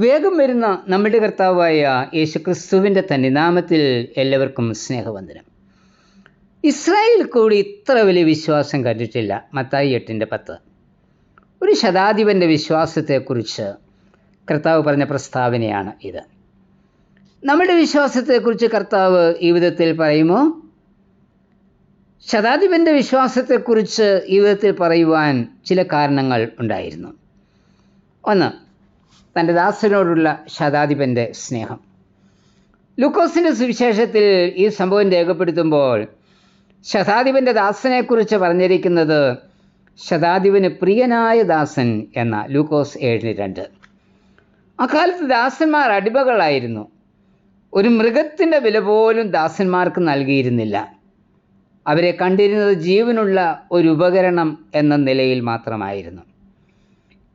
വേഗം വരുന്ന നമ്മുടെ കർത്താവായ യേശുക്രിസ്തുവിന്റെ തന്നെ നാമത്തിൽ എല്ലാവർക്കും സ്നേഹവന്ദനം. ഇസ്രായേൽ കൂടി ഇത്ര വലിയ വിശ്വാസം കണ്ടിട്ടില്ല. മത്തായി എട്ടിന്റെ പത്ത്. ഒരു ശതാധിപന്റെ വിശ്വാസത്തെക്കുറിച്ച് കർത്താവ് പറഞ്ഞ പ്രസ്താവനയാണ് ഇത്. നമ്മുടെ വിശ്വാസത്തെക്കുറിച്ച് കർത്താവ് ഈ വിധത്തിൽ പറയുമോ? ശതാധിപന്റെ വിശ്വാസത്തെക്കുറിച്ച് ഈ വിധത്തിൽ പറയുവാൻ ചില കാരണങ്ങൾ ഉണ്ടായിരുന്നു. ഒന്ന് തന്റെ ദാസനോടുള്ള ശതാധിപന്റെ സ്നേഹം. ലൂക്കോസിന്റെ സുവിശേഷത്തിൽ ഈ സംഭവം രേഖപ്പെടുത്തുമ്പോൾ ശതാധിപന്റെ ദാസനെക്കുറിച്ച് പറഞ്ഞിരിക്കുന്നത് ശതാധിപന് പ്രിയനായ ദാസൻ എന്ന ലൂക്കോസ് ഏഴിന് രണ്ട്. അക്കാലത്ത് ദാസന്മാർ അടിമകളായിരുന്നു. ഒരു മൃഗത്തിന്റെ വില പോലും ദാസന്മാർക്ക് നൽകിയിരുന്നില്ല. അവരെ കണ്ടിരുന്നത് ജീവനുള്ള ഒരു ഉപകരണം എന്ന നിലയിൽ മാത്രമായിരുന്നു.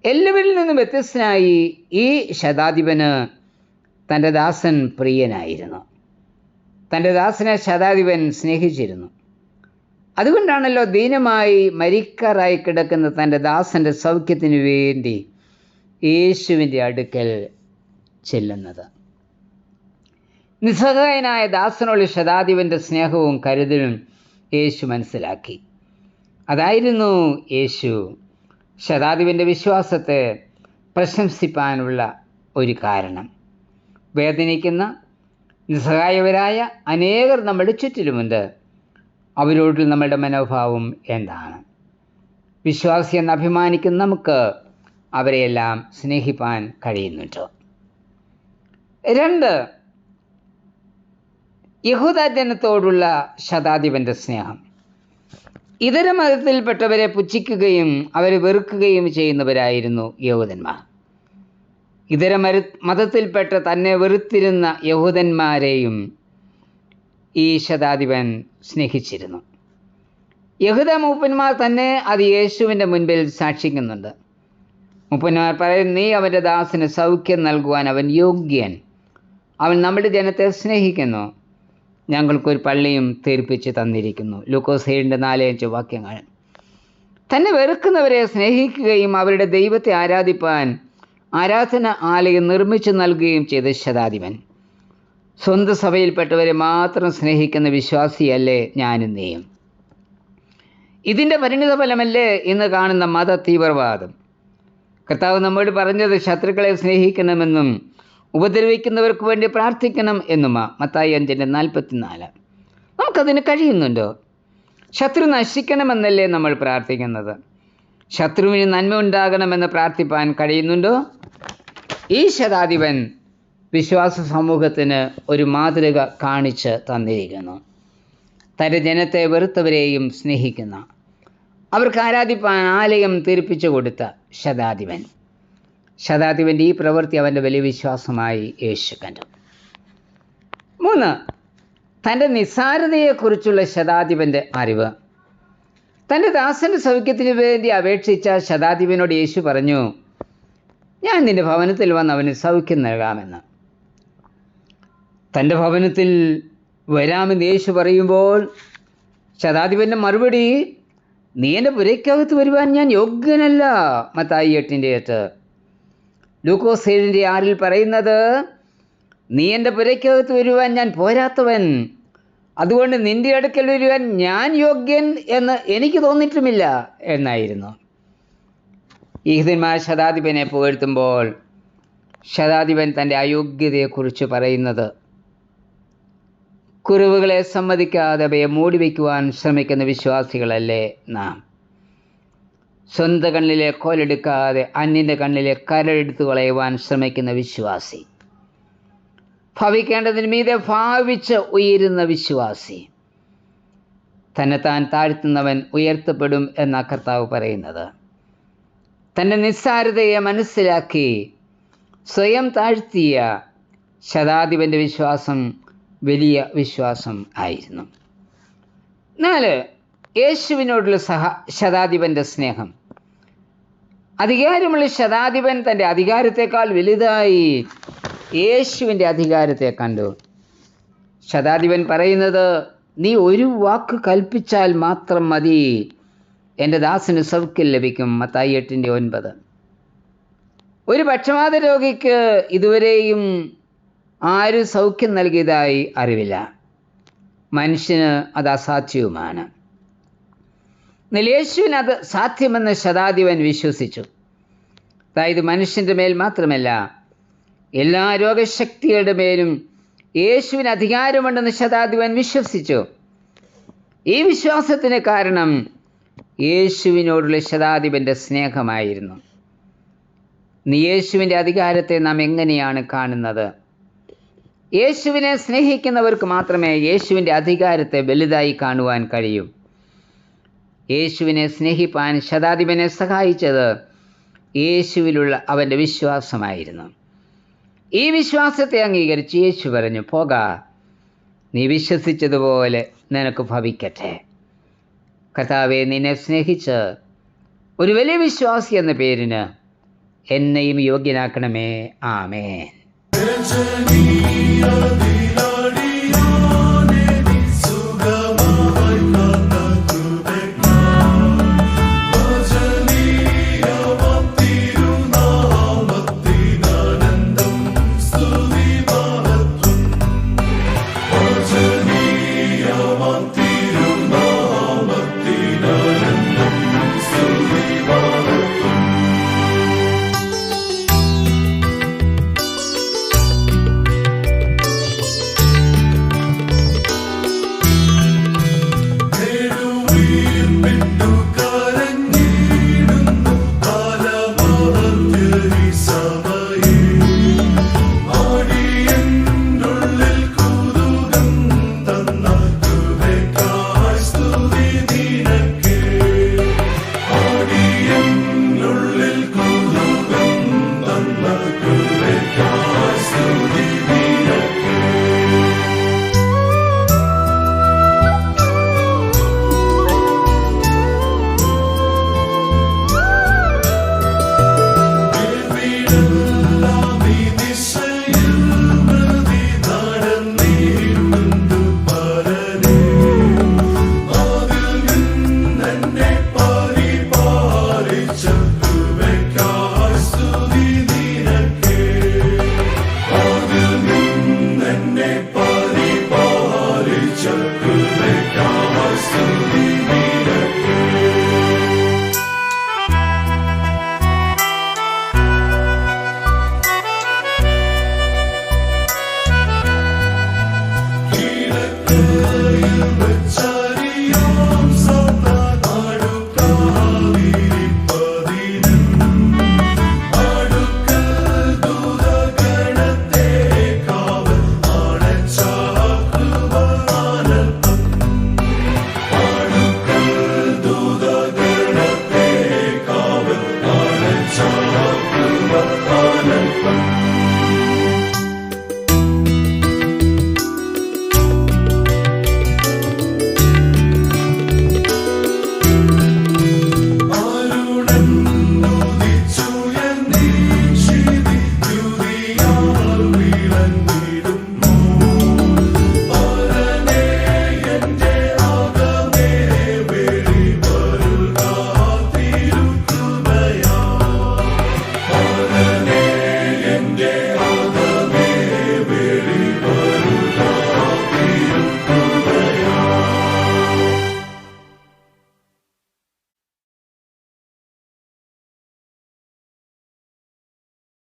എല്ലാവരിൽ നിന്നും വ്യത്യസ്തനായി ഈ ശതാധിപന് തന്റെ ദാസൻ പ്രിയനായിരുന്നു. തന്റെ ദാസനെ ശതാധിപൻ സ്നേഹിച്ചിരുന്നു. അതുകൊണ്ടാണല്ലോ ദീനമായി മരിക്കാറായി കിടക്കുന്ന തന്റെ ദാസന്റെ സൗഖ്യത്തിന് വേണ്ടി യേശുവിന്റെ അടുക്കൽ ചെല്ലുന്നത്. നിസ്സഹായനായ ദാസനോട് ശതാധിപന്റെ സ്നേഹവും കരുതലും യേശു മനസ്സിലാക്കി. അതായിരുന്നു യേശു ശതാധിപന്റെ വിശ്വാസത്തെ പ്രശംസിപ്പാനുള്ള ഒരു കാരണം. വേദനിക്കുന്ന നിസ്സഹായവരായ അനേകർ നമ്മുടെ ചുറ്റിലുമുണ്ട്. അവരോട് നമ്മളുടെ മനോഭാവം എന്താണ്? വിശ്വാസി എന്ന് അഭിമാനിക്കുന്ന നമുക്ക് അവരെയെല്ലാം സ്നേഹിപ്പാൻ കഴിയുന്നുണ്ട്? രണ്ട് യഹൂദജനത്തോടുള്ള ശതാധിപന്റെ സ്നേഹം. ഇതര മതത്തിൽപ്പെട്ടവരെ പുച്ഛിക്കുകയും അവരെ വെറുക്കുകയും ചെയ്യുന്നവരായിരുന്നു യഹൂദന്മാർ. ഇതര മരു മതത്തിൽപ്പെട്ട തന്നെ വെറുത്തിരുന്ന യഹൂദന്മാരെയും ഈ ശതാധിപൻ സ്നേഹിച്ചിരുന്നു. യഹൂദ മൂപ്പന്മാർ തന്നെ അത് യേശുവിന്റെ മുൻപിൽ സാക്ഷിക്കുന്നുണ്ട്. മൂപ്പന്മാർ പറയും നീ അവന്റെ ദാസന് സൗഖ്യം നൽകുവാൻ അവൻ യോഗ്യൻ. അവൻ നമ്മുടെ ജനത്തെ സ്നേഹിക്കുന്നു. ഞങ്ങൾക്കൊരു പള്ളിയും തീർപ്പിച്ച് തന്നിരിക്കുന്നു. ലൂക്കോസ് ഏഴിന്റെ അഞ്ച് വാക്യങ്ങൾ. തന്നെ വെറുക്കുന്നവരെ സ്നേഹിക്കുകയും അവരുടെ ദൈവത്തെ ആരാധിപ്പാൻ ആരാധന ആലയം നിർമ്മിച്ചു നൽകുകയും ചെയ്ത ശതാധിപൻ. സ്വന്തം സഭയിൽപ്പെട്ടവരെ മാത്രം സ്നേഹിക്കുന്ന വിശ്വാസിയല്ലേ ഞാനും നീയും ഇതിന്റെ പരിണിത ഫലമല്ലേ ഇന്ന് കാണുന്ന മത തീവ്രവാദം കർത്താവ് നമ്മോട് പറഞ്ഞത് ശത്രുക്കളെ സ്നേഹിക്കണമെന്നും ഉപദ്രവിക്കുന്നവർക്ക് വേണ്ടി പ്രാർത്ഥിക്കണം എന്നുമ മത്തായി അഞ്ചിന്റെ നാൽപ്പത്തിനാല്. നമുക്കതിന് കഴിയുന്നുണ്ടോ? ശത്രു നശിക്കണമെന്നല്ലേ നമ്മൾ പ്രാർത്ഥിക്കുന്നത്? ശത്രുവിന് നന്മ ഉണ്ടാകണമെന്ന് പ്രാർത്ഥിപ്പാൻ കഴിയുന്നുണ്ടോ? ഈ ശതാധിപൻ വിശ്വാസ സമൂഹത്തിന് ഒരു മാതൃക കാണിച്ച് തന്നിരിക്കുന്നു. തന്റെ ജനത്തെ വെറുത്തവരെയും സ്നേഹിക്കുന്ന അവർക്ക് ആരാധിപ്പാൻ ആലയം തീർപ്പിച്ചു കൊടുത്ത ശതാധിപൻ. ശതാധിപന്റെ ഈ പ്രവൃത്തി അവന്റെ വലിയ വിശ്വാസമായി യേശു കണ്ടു. മൂന്ന് തന്റെ നിസ്സാരതയെക്കുറിച്ചുള്ള ശതാധിപന്റെ അറിവ്. തന്റെ ദാസന്റെ സൗഖ്യത്തിന് വേണ്ടി അപേക്ഷിച്ച ശതാധിപനോട് യേശു പറഞ്ഞു ഞാൻ നിന്റെ ഭവനത്തിൽ വന്ന് അവന് സൗഖ്യം നൽകാമെന്ന്. തന്റെ ഭവനത്തിൽ വരാമെന്ന് യേശു പറയുമ്പോൾ ശതാധിപന്റെ മറുപടി നീ എന്റെ പുരയ്ക്കകത്ത് വരുവാൻ ഞാൻ യോഗ്യനല്ല. മത്തായി എട്ടിന്റെ എട്ട്. ലൂക്കോസ് ഏഴിന്റെ ആറിൽ പറയുന്നത് നീ എന്റെ പുരയ്ക്കകത്ത് വരുവാൻ ഞാൻ പോരാത്തവൻ. അതുകൊണ്ട് നിന്റെ അടുക്കൽ വരുവാൻ ഞാൻ യോഗ്യൻ എന്ന് എനിക്ക് തോന്നിയിട്ടുമില്ല എന്നായിരുന്നു. ഈഹുദന്മാർ ശതാധിപനെ പുകഴ്ത്തുമ്പോൾ ശതാധിപൻ തന്റെ അയോഗ്യതയെക്കുറിച്ച് പറയുന്നത് കുറവുകളെ സമ്മതിക്കാതെ അവയെ മൂടിവെക്കുവാൻ ശ്രമിക്കുന്ന വിശ്വാസികളല്ലേ നാം? സ്വന്തം കണ്ണിലെ കോലെടുക്കാതെ അന്യന്റെ കണ്ണിലെ കരടെടുത്ത് കളയുവാൻ ശ്രമിക്കുന്ന വിശ്വാസി. ഭവിക്കേണ്ടതിന് മീതെ ഭാവിച്ച് ഉയരുന്ന വിശ്വാസി. തന്നെ താൻ താഴ്ത്തുന്നവൻ ഉയർത്തപ്പെടും എന്ന കർത്താവ് പറയുന്നത്. തന്റെ നിസ്സാരതയെ മനസ്സിലാക്കി സ്വയം താഴ്ത്തിയ ശതാധിപന്റെ വിശ്വാസം വലിയ വിശ്വാസം ആയിരുന്നു. നാല് യേശുവിനോടുള്ള സഹ ശതാധിപന്റെ സ്നേഹം. അധികാരമുള്ള ശതാധിപൻ തന്റെ അധികാരത്തെക്കാൾ വലുതായി യേശുവിന്റെ അധികാരത്തെ കണ്ടു. ശതാധിപൻ പറയുന്നത് നീ ഒരു വാക്ക് കൽപ്പിച്ചാൽ മാത്രം മതി. എന്റെ ദാസന് സൗഖ്യം ലഭിക്കും. മത്തായി എട്ടിന്റെ ഒൻപത്. ഒരു പക്ഷപാത രോഗിക്ക് ഇതുവരെയും ആരും സൗഖ്യം നൽകിയതായി അറിവില്ല. മനുഷ്യന് അത് അസാധ്യവുമാണ്. എന്നാൽ അത് സാധ്യമെന്ന് ശതാധിപൻ വിശ്വസിച്ചു. അതായത് മനുഷ്യന്റെ മേൽ മാത്രമല്ല എല്ലാ രോഗശക്തികളുടെ മേലും യേശുവിന് അധികാരമുണ്ടെന്ന് ശതാധിപൻ വിശ്വസിച്ചു. ഈ വിശ്വാസത്തിന് കാരണം യേശുവിനോടുള്ള ശതാധിപന്റെ സ്നേഹമായിരുന്നു. നീ യേശുവിന്റെ അധികാരത്തെ നാം എങ്ങനെയാണ് കാണുന്നത്? യേശുവിനെ സ്നേഹിക്കുന്നവർക്ക് മാത്രമേ യേശുവിന്റെ അധികാരത്തെ വലുതായി കാണുവാൻ കഴിയൂ. യേശുവിനെ സ്നേഹിപ്പാൻ ശതാധിപനെ സഹായിച്ചത് യേശുവിലുള്ള അവന്റെ വിശ്വാസമായിരുന്നു. ഈ വിശ്വാസത്തെ അംഗീകരിച്ച് യേശു പറഞ്ഞു പോക നീ വിശ്വസിച്ചതുപോലെ നിനക്ക് ഭവിക്കട്ടെ. കർത്താവെ നിന്നെ സ്നേഹിച്ച് ഒരു വലിയ വിശ്വാസി എന്ന പേരിന് എന്നെയും യോഗ്യനാക്കണമേ. ആമേൻ.